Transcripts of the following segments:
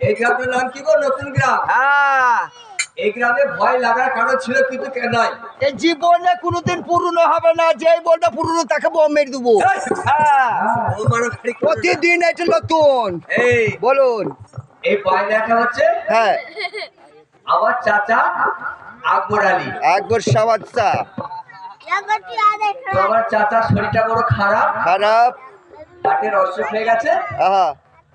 এই গ্রামের নাম কি গো? নতুন গ্রাম? হ্যাঁ। এই গ্রামে ভয় লাগার কারণ ছিল কিন্তু কে এই জীবনে কোনোদিন পুরনো হবে না যেই বলবে পুরনো তাকে বোম মেরে দেবো। হ্যাঁ। প্রতিদিন এটা নতুন। এই। বলুন। এই বায়নাটা হচ্ছে? হ্যাঁ। আমার চাচা আকবর আলী। সাবাচ্চা তো আমার চাচার শরীরটা বড় খারাপ। খারাপ। হাটের অসুখ হয়ে গেছে। আহা।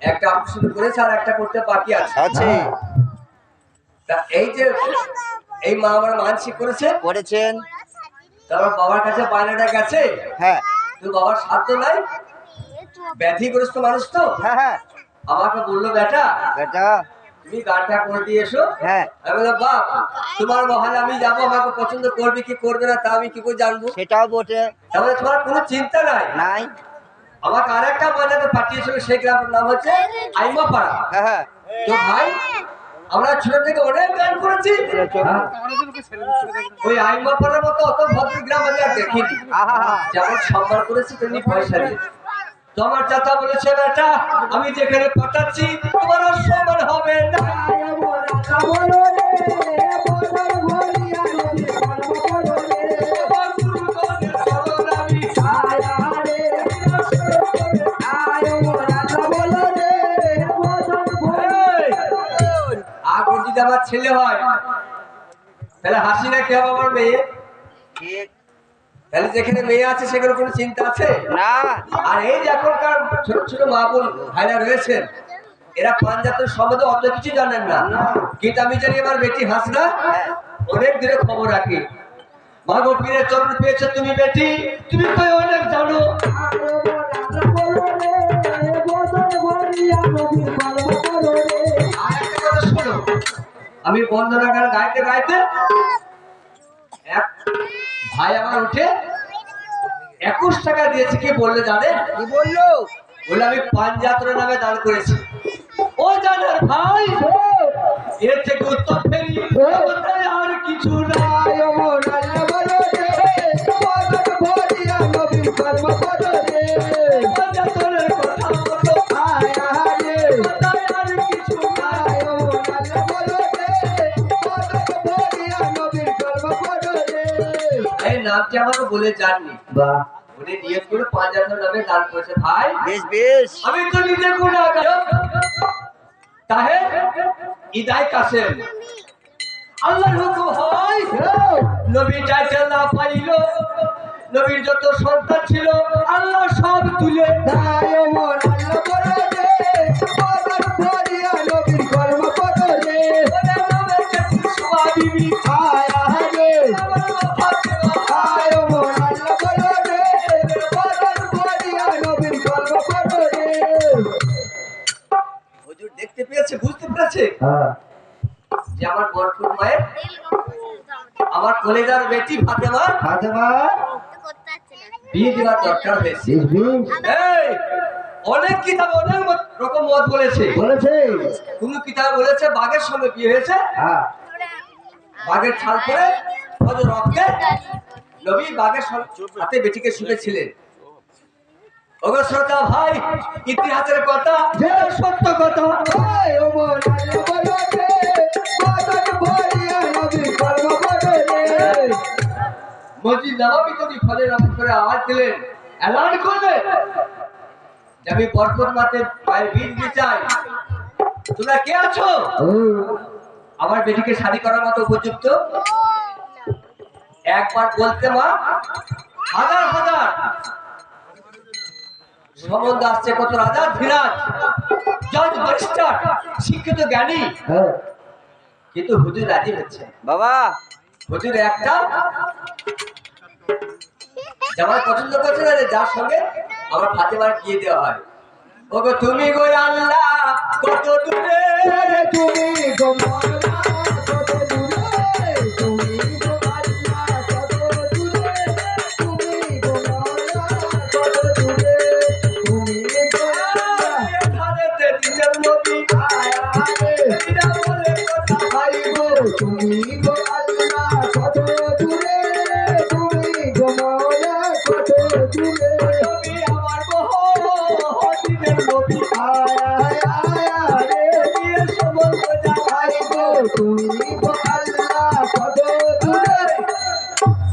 একটা অপারেশন করেছে আর একটা করতে বাকি আছে। আছে। তা এই যে এই মা আমার মানসিক করেছে। করেছেন। তা আমার বাবার কাছে বায়নাটা গেছে। হ্যাঁ। তো বাবার সাধ্য নাই। ব্যাধিগ্রস্ত মানুষ তো। হ্যাঁ হ্যাঁ। আমাকে বলল বেটা বেটা তুমি গানটা করে দিয়ে এসো। হ্যাঁ। আমি বললাম বাপ তোমার মহলে আমি যাব আমাকে পছন্দ করবে কি করবে না তা আমি কি করে জানব? সেটাও বটে। তাহলে তোমার কোনো চিন্তা নাই। নাই। আমাকে আরেকটা বাজাতে পাঠিয়েছিল সেই গ্রামের নাম হচ্ছে আইমা পাড়া হ্যাঁ হ্যাঁ। তো ভাই আমরা ছোট থেকে অনেক গান করেছি। হ্যাঁ। ওই আইমা পাড়ার মতো অত ভদ্র গ্রাম আমি আর দেখিনি। যেমন সম্মান করেছি তেমনি পয়সা দিয়ে তো আমার চাচা বলেছে, বেটা, আমি যেখানে পাঠাচ্ছি, তোমার আর সম্মান হবে না। আমার ছেলে হয়, তাহলে হাসি না কে হবে আমার মেয়ে? তাহলে যেখানে মেয়ে আছে সেখানে কোনো চিন্তা আছে? না। আর এই যে এখনকার ছোট ছোট মা বোন ভাইরা রয়েছেন এরা পাঞ্জাতের সম্বন্ধে অত কিছু জানেন না। কিন্তু আমি জানি আমার বেটি হাসনা অনেক দিনে খবর রাখি। মা গো পীরের চরণ পেয়েছ তুমি বেটি তুমি তো অনেক জানো। আমি বন্দনা গান গাইতে গাইতে ভাই আমার উঠে একুশ টাকা দিয়েছে কি বললে জানে কি বলল? বলে আমি পাঞ্জাত্র নামে দান করেছি। ও জানার ভাই এর থেকে উত্তর ফেরি। আর কিছু নাই। পাঞ্জাতরের নামটি আমাকে বলে যাননি। উনি নিয়ত করে পাঞ্জাতর নামে দান করেছে ভাই। বেশ বেশ। আমি তো নিজে গুণাগার তাহে ইদাই কাসেম আল্লাহর হুকুম হয়। নবী টাইটেল না পাইল। নবীর যত সন্তান ছিল আল্লাহ সব তুলে হুজুর কলেজার বেটি ফাতেমা বিয়ে দেওয়ার দরকার হয়েছে এই, অনেক কিতাব অনেক রকম মত বলেছে। বলেছে। কোন কিতাব বলেছে বাঘের সঙ্গে বিয়ে হয়েছে। হ্যাঁ। বাঘের ছাল করে হয়তো রক্তে নবী বাঘের হাতে বেটিকে শুনেছিলেন। ওগো শ্রোতা ভাই ইতিহাসের কথা সত্য কথা। মসজিদ নবাবি যদি ফলে রকম করে আওয়াজ দিলেন এলান করবে। আমি বরকত মাতে পায়ের বীজ দিতে চাই তোমরা কে আছো? আমার বেটিকে শাদি করার মতো উপযুক্ত? একবার বলতে মা হাজার হাজার। সম্বন্ধ আসছে কত রাজা? ধীরাজ। জজ ব্যারিস্টার শিক্ষিত জ্ঞানী। কিন্তু হুজুর রাজি হচ্ছে বাবা। হুজুর একটা জামাই পছন্দ করছে না যার সঙ্গে আমার ফাতেমার বিয়ে দেওয়া হয়। ওগো, তুমি গো আল্লাহ, কত দূরে তুমি ধারেতে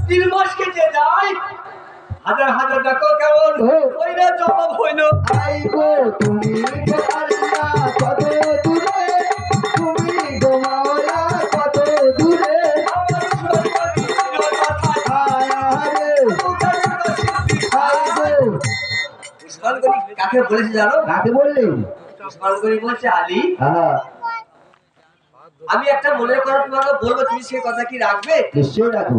তিন মাস কেটে যায়। হাজার হাজার দেখো কেমন ওই না জবাব হইল। আই গো তুমি আল্লাহ কত দূরে তুমি কাকে বলেছে জানো? কাকে বললেন উসমান গনি বলছে আলী। হ্যাঁ। আমি একটা মনের কথা তোমাকে বলব তুমি সে কথা কি রাখবে? নিশ্চয় রাখব।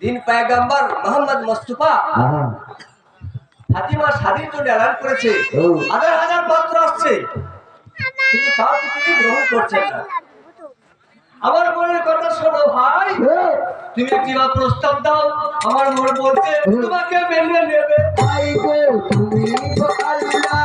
দিন পায়গাম্বার মোহাম্মদ মোস্তফা। ফাতিমা স্বাধীন জন্য এলান করেছে। হাজার হাজার পাত্র আসছে। কিন্তু তাও কি তিনি গ্রহণ করছেন না। আমার মনের কথা শোনো ভাই। তুমি একটি বার প্রস্তাব দাও। আমার মন বলছে তোমাকে মেনে নেবে। আই গো তুমি আল্লাহ।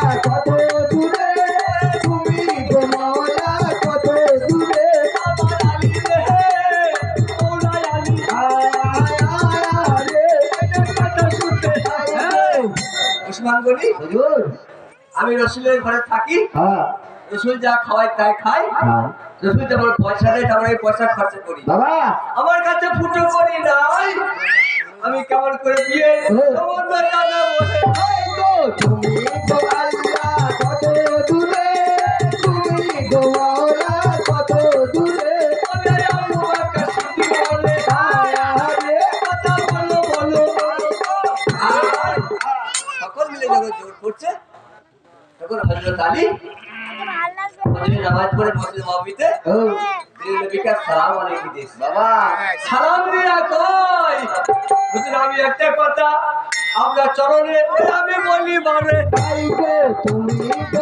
হুজুর আমি রসুলের ঘরে থাকি। হ্যাঁ। রসুল যা খাওয়াই তাই খাই হ্যাঁ। রসুল যেমন পয়সা দেয় তেমন আমি পয়সা খরচা করি। বাবা। আমার কাছে ফুটো করি নাই। আমি কেমন করে বিয়ে বাবা। সালাম দিয়া কই? হুজুর আমি একটা কথা আমরা চরণে আমি বলি মানে আই তুমি কিন্তু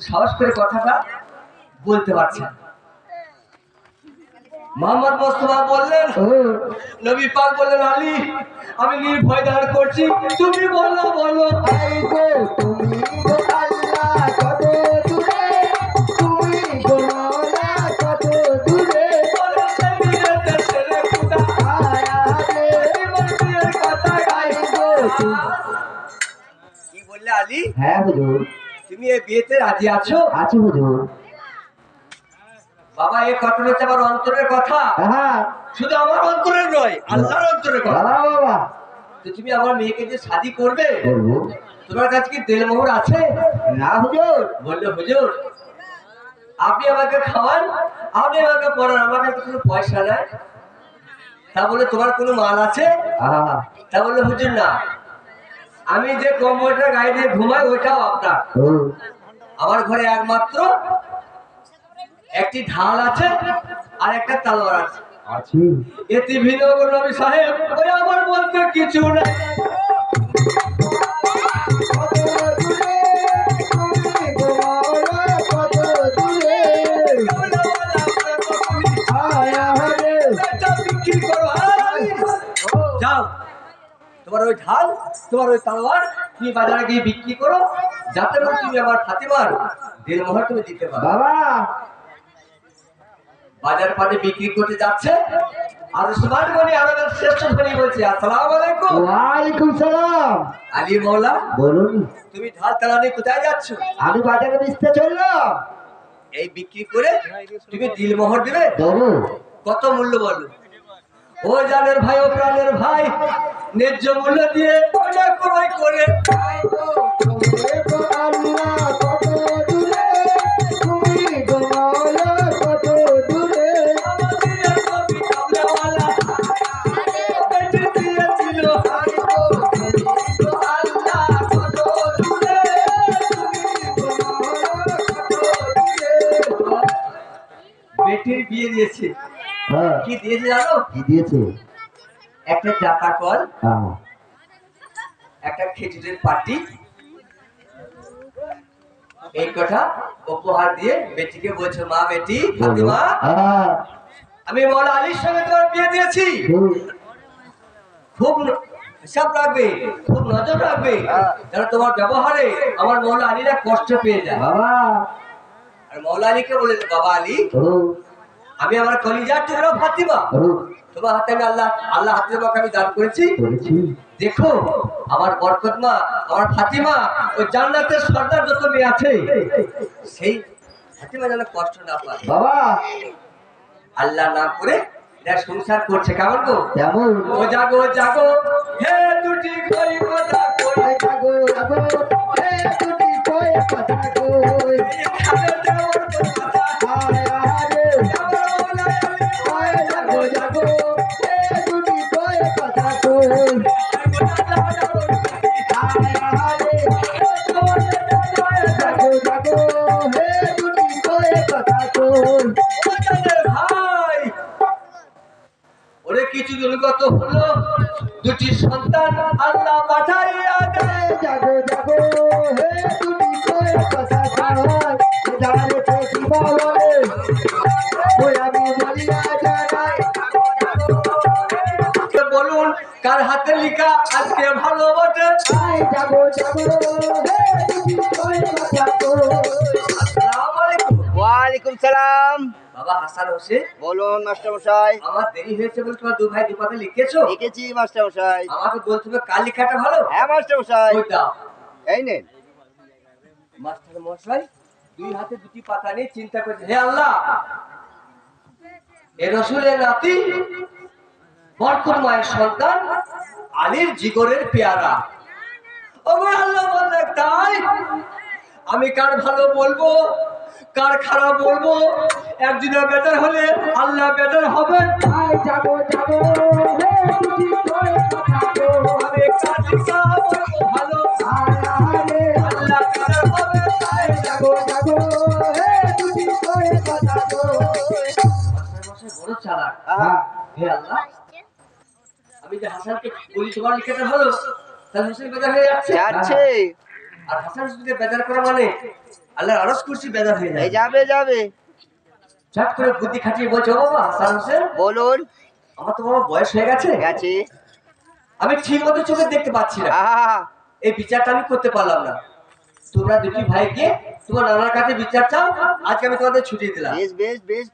সাহস করে কথাটা বলতে পারছে না। মোহাম্মদ মোস্তফা বললেন নবী পাক বললেন আলী আমি নির্ভয় দাঁড় করছি। তুমি বলো বলো। আল্লাহ তুমি কি বললে আলী? হ্যাঁ হুজুর। তুমি এই বিয়েতে রাজি আছো? আছি হুজুর। বাবা এই কথাটা হচ্ছে আমার অন্তরের কথা। হ্যাঁ। শুধু আমার অন্তরের নয় আল্লাহর অন্তরের কথা। বাবা তুমি আমার মেয়েকে যে শাদি করবে তোমার কাছে কি তেলমোহর আছে? না হুজুর। বলল হুজুর আপনি আমাকে খাওয়ান আপনি আমাকে পড়ান আমার কাছে কোনো পয়সা নাই। তা বলে তোমার কোনো মাল আছে? তা বলল হুজুর না। আমি যে কম্পিউটার গাড়ি দিয়ে ঘুমাই ওইটাও আপনার। আমার ঘরে একমাত্র একটি ঢাল আছে আর একটা তালোয়ার আছে। আছি। এতে ভিন্ন নবী সাহেব ওই আমার বলতে কিছু করো যাও তোমার ওই ঢাল তোমার ওই তালোয়ার তুমি বাজারে গিয়ে বিক্রি করো যাতে করে তুমি আমার ফাতিমার দেড় মোহর তুমি দিতে পারো। বাবা বাজার পাটে বিক্রি করতে যাচ্ছে। আর উসমান গনি আমাদের শ্রেষ্ঠ ধনী বলছে আসসালামু আলাইকুম। ওয়ালাইকুম সালাম। আলী মৌলা বলুন। তুমি ঢাল তালা নিয়ে কোথায় যাচ্ছ? আমি বাজারে বেচতে চললাম। এই বিক্রি করে তুমি দিল মোহর দিবে? দেবো। কত মূল্য বলো? ও জানের ভাই ও প্রাণের ভাই ন্যায্য মূল্য দিয়ে ক্রয় করে আল্লাহ দিয়েছে। হ্যাঁ। কি দিয়েছে জানো? কি দিয়েছে? একটা জাতা কল হ্যাঁ। একটা খেজুরের পাটি এই কথা উপহার দিয়ে বেটিকে বলছো মা বেটি ফাতিমা হ্যাঁ। আমি মৌলা আলীর সঙ্গে তোমার বিয়ে দিয়েছি। খুব হিসাব রাখবে খুব নজর রাখবে। যেন তোমার ব্যবহারে আমার মৌলা আলীরা কষ্ট পেয়ে যায়। বাবা। আর মৌলা আলীকে বলে বাবা আলী আমি আমার কলিজার টুকরা ফাতিমা। ও তোমার হাতে আমি আল্লাহ আল্লাহ হাতে তোমাকে আমি দান করেছি। দেখো আমার বরকত মা আমার ফাতিমা ওই জান্নাতের সর্দার যত মেয়ে আছে সেই ফাতিমা যেন কষ্ট না পায়। বাবা। আল্লাহ না করে এরা সংসার করছে কেমন গো? কেমন? ও জাগো জাগো হে দুটি কই কথা কই। জাগো জাগো হে দুটি কই কথা কই। এখানে যাওয়ার কথা। কিছু দুর্গত হলো দুটি সন্তান আল্লাহ পাঠাইয়া লিখা আজকে ভালো বটে। যাব যাব হে দুটি কই কথা কই আসসালামু আলাইকুম। ওয়ালাইকুম সালাম। বাবা হাসান হোসেন। বলুন মাস্টার মশাই। আমার দেরি হয়েছে বলে তোমার দু ভাই দু পাতে লিখেছো? লিখেছি মাস্টার মশাই। আমাকে বলতে হবে কার লেখাটা ভালো? হ্যাঁ মাস্টার মশাই। এই নেন। মাস্টার মশাই দুই হাতে দুটি পাতা নিয়ে চিন্তা করছে। হে আল্লাহ! এ রসুলের নাতি বরকত মায়ের সন্তান আলীর জিগরের পেয়ারা। তাই? আমি কার ভালো বলব? কার খারাপ বলব? একদিনের বেজার হলে আল্লাহ বেজার হবে যাব যাব আমি কার ভালো আল্লাহ বেজার হবে তাই যাব যাব বড় চালাক। আহা, হে আল্লাহ আমি যে হাসানকে বলি তোমার লিখাটা ভালো? তাহলে হাসান বেজার হয়ে যাচ্ছে? যাচ্ছে। আর হাসান যদি বেজার করা মানে আল্লাহ আরস করছি বেজার হয়ে যায় যাবে। যাবে ঝট করে বুদ্ধি খাটিয়ে বলছো বাবা হাসান হোসেন বলুন। আমার তো বাবা বয়স হয়ে গেছে। গেছে। আমি ঠিক মতো চোখে দেখতে পাচ্ছি না। এই বিচারটা আমি করতে পারলাম না। তোমরা দুটি ভাইকে তোমার নানার কাছে বিচার চাও? আজকে আমি তোমাদের ছুটি দিলাম। বেশ বেশ বেশ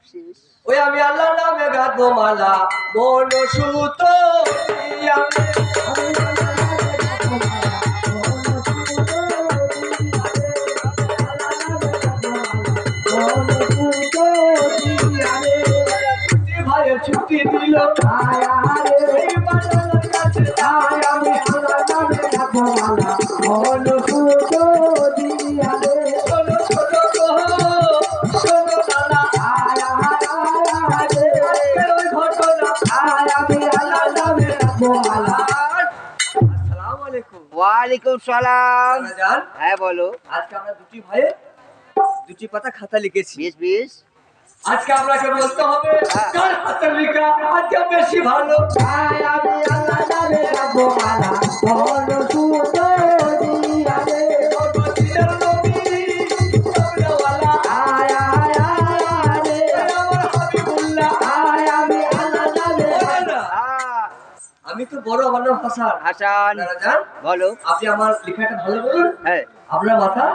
ওই আমি আল্লাহ নামে গাঁথবো মালা। মন সুতো ছুটি দিল এই বাংলার কাছে শোনো ওয়ালাইকুম সালাম। হ্যাঁ বলো। আজকে আমরা দুটি ভাই দুটি পাতা খাতা লিখেছি। বেশ বেশ। আজকে আপনাকে বলতে হবে কার হাতের লেখা আজকে বেশি ভালো? মদিনার বড় আমার নাম হাসান হাসান বলো। আপনি আমার লেখাটা ভালো বলুন। হ্যাঁ। আপনার মাথা।